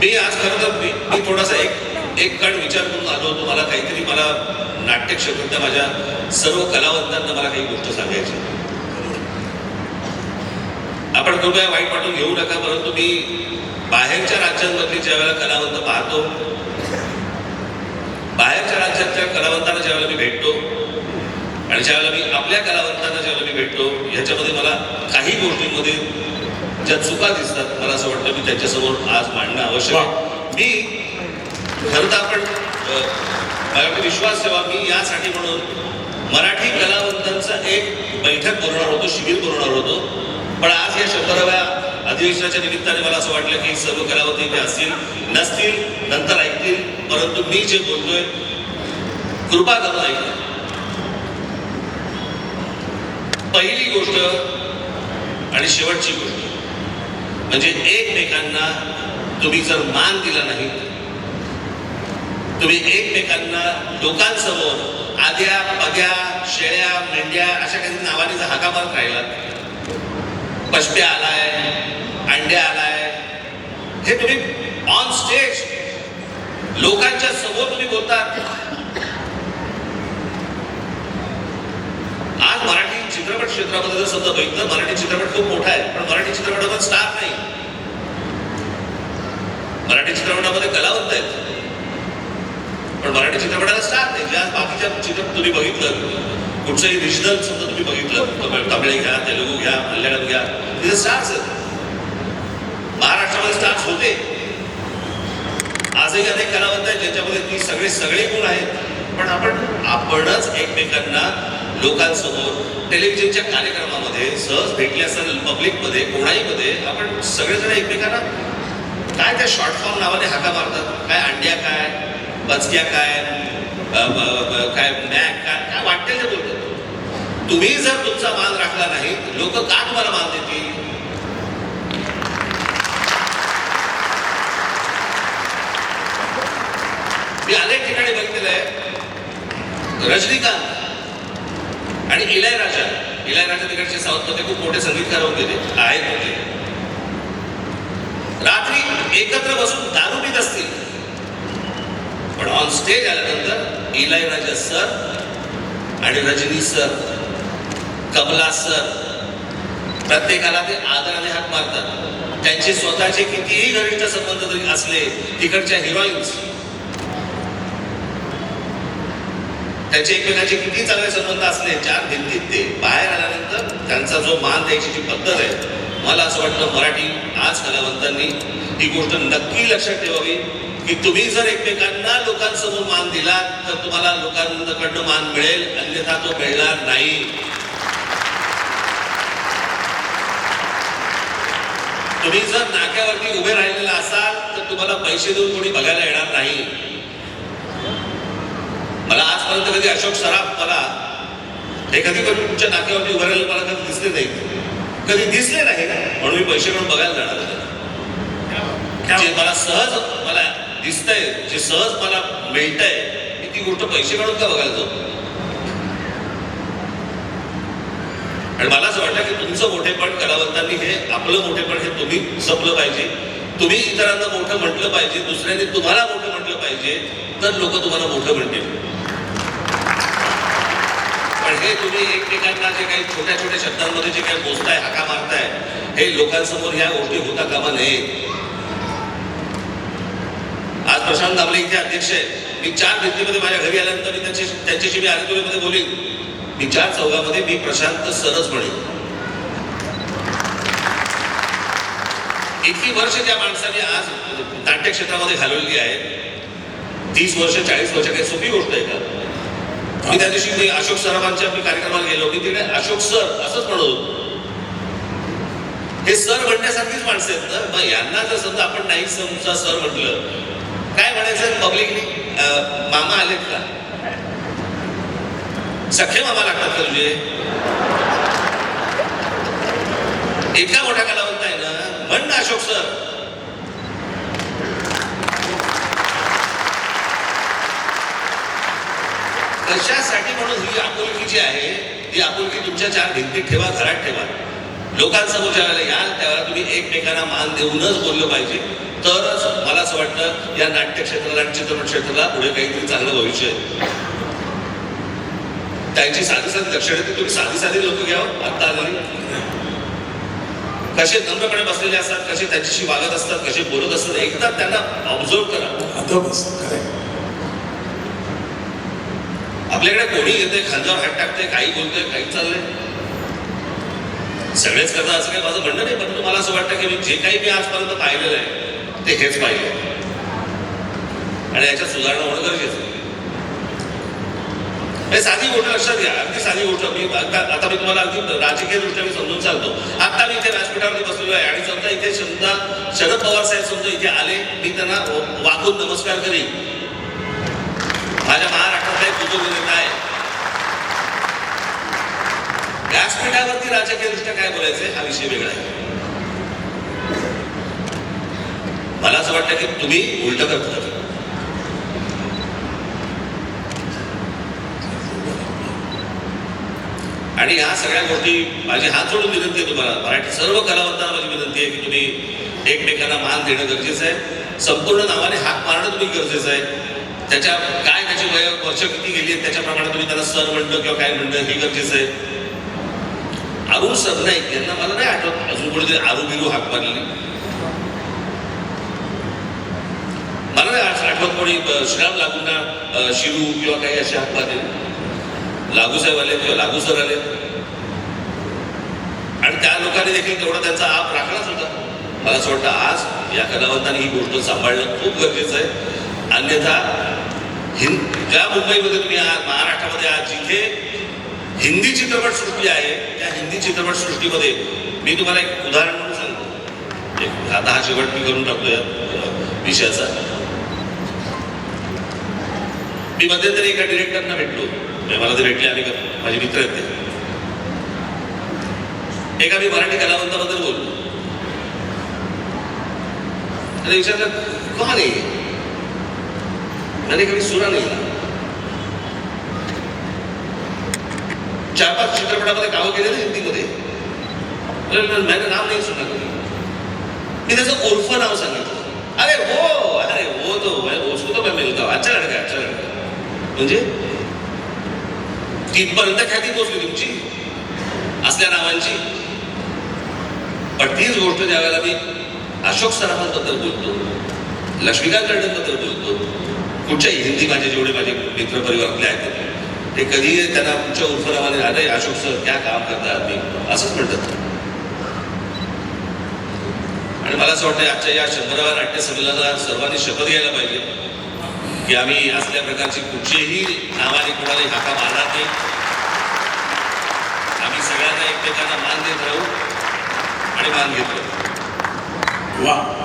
मी आज खरं तर मी मी थोडासा एक एक कण विचार करून आलो होतो. मला काहीतरी मला नाट्यक्षेत्रातल्या माझ्या सर्व कलावंतांना मला काही गोष्ट सांगायची आपण कृपया वाईट वाटून घेऊ नका परंतु मी बाहेरच्या राज्यांमधली ज्या वेळेला कलावंत पाहतो बाहेरच्या राज्यातल्या कलावंतांना ज्यावेळेला मी भेटतो आणि ज्यावेळेला मी आपल्या कलावंतांना ज्यावेळेला मी भेटतो ह्याच्यामध्ये मला काही गोष्टींमध्ये ज्या चुका दिसतात मला असं वाटतं मी त्यांच्यासमोर आज मांडणं आवश्यक आहे. मी खरं तर आपण माझ्याकडे विश्वास ठेवा मी यासाठी म्हणून मराठी कलावंतांचा एक बैठक बोलणार होतो शिबिर बोलणार होतो. पण आज या शंभराव्या अधिवेशनाच्या निमित्ताने मला असं वाटलं की सर्व कलावंत इथे असतील नसतील नंतर ऐकतील. परंतु मी जे बोलतोय कृपा करून ऐकलं पहिली गोष्ट आणि शेवटची गोष्ट. म्हणजे एकमेकांना तुम्ही जर मान दिला नाही तुम्ही एकमेकांना लोकांसमोर आद्या पद्या शेळ्या मेंढ्या अशा काही नावाने जर हाका मारत राहिलात पशप्या आलाय अंड्या आलाय हे तुम्ही ऑन स्टेज लोकांच्या समोर तुम्ही बोलतात आज मराठी चित्रपट क्षेत्रामध्ये जर समजा बघितलं मराठी चित्रपट खूप मोठा आहे. पण मराठी चित्रपटामध्ये स्टार नाही. मराठी चित्रपटामध्ये कलावंत आहेत. पण मराठी चित्रपटाला स्टार नाही. ज्या बाकीच्या चित्रपट तुम्ही बघितलं कुठचंही रिजनल समजा तुम्ही बघितलं तमिळ घ्या तेलुगू घ्या मल्याळम घ्या तिथे स्टार्स आहेत. महाराष्ट्रामध्ये स्टार्स होते. आजही अनेक कलावंत आहेत ज्याच्यामध्ये ती सगळे सगळे गुण आहेत. पण आपण आपणच एकमेकांना लोकांसमोर टेलिव्हिजनच्या कार्यक्रमामध्ये सहज भेटले असताना पब्लिकमध्ये कोणाहीमध्ये आपण सगळेजण एकमेकांना काय त्या शॉर्ट फॉर्म नावाने हाका मारतात? काय अंड्या काय? बचक्या काय? काय मॅक काय? काय वाटेल ते बोलतात. तुम्ही जर तुमचा मान राखला नाही लोक का तुम्हाला मान देतील? मी अनेक ठिकाणी बघितलेलं आहे रजनीकांत. आणि इलायराजा. इलायराजा तिकडचे साऊथमध्ये खूप मोठे संगीतकार होते ते आहेत होते. रात्री एकत्र बसून दारू पित असतील. पण ऑन स्टेज आल्यानंतर इलायराजा सर आणि रजनी सर कमला सर प्रत्येकाला ते आदराने हात मारतात त्यांचे स्वतःचे कितीही घनिष्ठ संबंध जरी असले तिकडच्या हिरोईन्स त्यांचे एकमेकांचे किती चांगले संबंध असले चार भिंतीत ते बाहेर आल्यानंतर त्यांचा जो मान द्यायची जी पद्धत आहे मला असं वाटतं मराठी आज कलावंतांनी ही गोष्ट नक्की लक्षात ठेवावी की तुम्ही जर एकमेकांना लोकांसमोर मान दिला तर तुम्हाला लोकांकडनं मान मिळेल अन्यथा तो मिळणार नाही. तुम्ही जर नाक्यावरती उभे राहिलेला असाल तर तुम्हाला पैसे देऊन कोणी बघायला येणार नाही. मला आजपर्यंत कधी अशोक सराफ मला हे कधी कधी तुमच्या नाक्यावरती उभं राहिलं मला कधी दिसले नाही. कधी दिसले नाही म्हणून मी पैसे काढून बघायला जाणार होतो. जे मला सहज मला दिसतंय जे सहज मला मिळतंय मी ती गोष्ट पैसे काढून का बघायला जाऊ? आणि मला असं वाटतं की तुमचं मोठेपण कलावंतांनी हे आपलं मोठेपण हे तुम्ही जपलं पाहिजे. तुम्ही इतरांना मोठं म्हटलं पाहिजे दुसऱ्यांनी तुम्हाला मोठं म्हटलं पाहिजे तर लोक तुम्हाला मोठं म्हणतील. हे तुम्ही एकमेकांना जे काही छोट्या छोट्या शब्दांमध्ये जे काही बोलताय हाका मारताय हे लोकांसमोर ह्या गोष्टी होता कामा नये. आज प्रशांत दामले इथे अध्यक्ष आहेत. मी चार भिंतीमध्ये माझ्या घरी आल्यानंतर मी त्यांची त्यांच्याशी मी आदित्योमध्ये बोलीन. मी चार चौघामध्ये मी प्रशांत सरच म्हणेन. इतकी वर्ष त्या माणसाने आज नाट्य क्षेत्रामध्ये घालवलेली आहेत तीस वर्ष चाळीस वर्ष काही सोपी गोष्ट आहे का? मी त्या दिवशी मी अशोक सराफांच्या मी कार्यक्रमाला गेलो की तिथे अशोक सर असंच म्हणत होतो. हे सर म्हणण्यासारखीच माणसं आहेत ना? मग यांना जर समजा आपण नाही समजा सर म्हटलं काय म्हणायचं पब्लिकली मामा आलेत का? सख्खे मामा लागतात का तुझे? इतका मोठा कलावंत आहे ना? म्हण ना अशोक सर. कशासाठी म्हणून ही आपुलकी जी आहे ती आपुलकी तुमच्या चार भिंतीत ठेवा घरात ठेवा. लोकांसमोर ज्यावेळेला याल त्यावेळेला तुम्ही एकमेकांना मान देऊनच बोललं पाहिजे. तरच मला असं वाटतं या नाट्य क्षेत्राला आणि चित्रपट क्षेत्राला पुढे काहीतरी चांगलं भविष्य आहे. त्यांची साधी साधी लक्षणं ती तुम्ही साधी साधी लोक घ्या हो, आत्ता आलेली कसे नम्रपणे बसलेले असतात कसे त्यांच्याशी वागत असतात कसे बोलत असतात एकदा त्यांना ऑब्झर्व करा. आता बस खरंय आपल्याकडे कोणी येते खांद्यावर हात टाकते काही बोलते काही चाललंय? सगळेच करता असं काही माझं म्हणणं नाही परंतु मला असं वाटतं की मी जे काही मी आजपर्यंत पाहिलेलं आहे ते हेच पाहिजे. आणि याच्यात सुधारणा होणं गरजेचं हे साधी गोष्ट लक्षात घ्या अगदी साधी गोष्ट. मी आता आता मी तुम्हाला अगदी राजकीय दृष्ट्या मी समजून सांगतो. आता मी इथे व्यासपीठावरती बसलेलो आहे आणि समजा इथे समजा शरद पवार साहेब समजा इथे आले मी त्यांना वाकून नमस्कार करीन. माझ्या महाराष्ट्र एक बुजुर्ग आहे व्यासपीठावरती राजकीय दृष्ट्या काय बोलायचंय हा विषय वेगळा आहे. मला असं वाटतं की तुम्ही उलट करता. आणि ह्या सगळ्या गोष्टी माझी हात जोडून विनंती आहे तुम्हाला. मराठी सर्व कलावंतांना माझी विनंती आहे की तुम्ही एकमेकांना मान देणं गरजेचं आहे. संपूर्ण नावाने हात मारणं तुम्ही गरजेचं आहे. त्याच्या काय त्याची वय वर्ष किती गेली आहेत त्याच्याप्रमाणे तुम्ही त्याला सर म्हणणं किंवा काय म्हणणं हे गरजेचं आहे. अरुण नाही यांना मला नाही आठवत. अजून कोणीतरी आरू बिरू हाक मारली मला नाही आठवत कोणी श्रीराम लागूंना शिरू किंवा काही असे हाक मारले. लागू साहेब आले किंवा लागू सर आले. आणि त्या लोकांनी देखील तेवढा त्यांचा आप राखलाच होता. मला असं वाटतं आज या कलावंतांनी ही गोष्ट सांभाळणं खूप गरजेचं आहे. अन्यथा हिंद ज्या मुंबईमध्ये तुम्ही आज महाराष्ट्रामध्ये आज जिथे हिंदी चित्रपटसृष्टी आहे त्या हिंदी चित्रपटसृष्टीमध्ये मी तुम्हाला एक उदाहरण म्हणून सांगतो. एक आता हा शेवट मी करून टाकतो या विषयाचा. मी मध्यंतरी एका डिरेक्टरना भेटलो. म्हणजे मला ते भेटले आणि माझे मित्र आहेत ते. एका मी मराठी कलावंताबद्दल बोललो. आणि विचारलं कोण आहे मैंने कभी सुना नहीं चार पाच चित्रपटामध्ये कामं केले ना हिंदीमध्ये. अरे मैं- मैंने सुना कभी मी त्याचं उर्फ नाव सांगितलं. अरे हो अरे हो तो मैं उसको हो, तो मैं मिलता हूँ अच्छा लड़का है, अच्छा लड़का. म्हणजे? तिथपर्यंत ख्याती पोचली तुमची? असल्या नावांची? पण तीच गोष्ट ज्या वेळेला मी अशोक सराफांबद्दल बोलतो लक्ष्मीकांत कर्णबद्दल बोलतो कुठच्याही हिंदी माझे जेवढे माझे मित्र परिवारातले आहेत ते कधी त्यांना आमच्या उर्फ अरे अशोक सर क्या काम करता आदमी असंच म्हणतात. आणि मला असं वाटतं आजच्या या शंभराव्या नाट्य संमेलनाला सर्वांनी शपथ घ्यायला पाहिजे की आम्ही असल्या प्रकारची कुठचीही नावाने कोणालाही हाका मारणार नाही. आम्ही सगळ्यांना एकमेकांना मान देत राहू आणि मान घेत राहू. वा.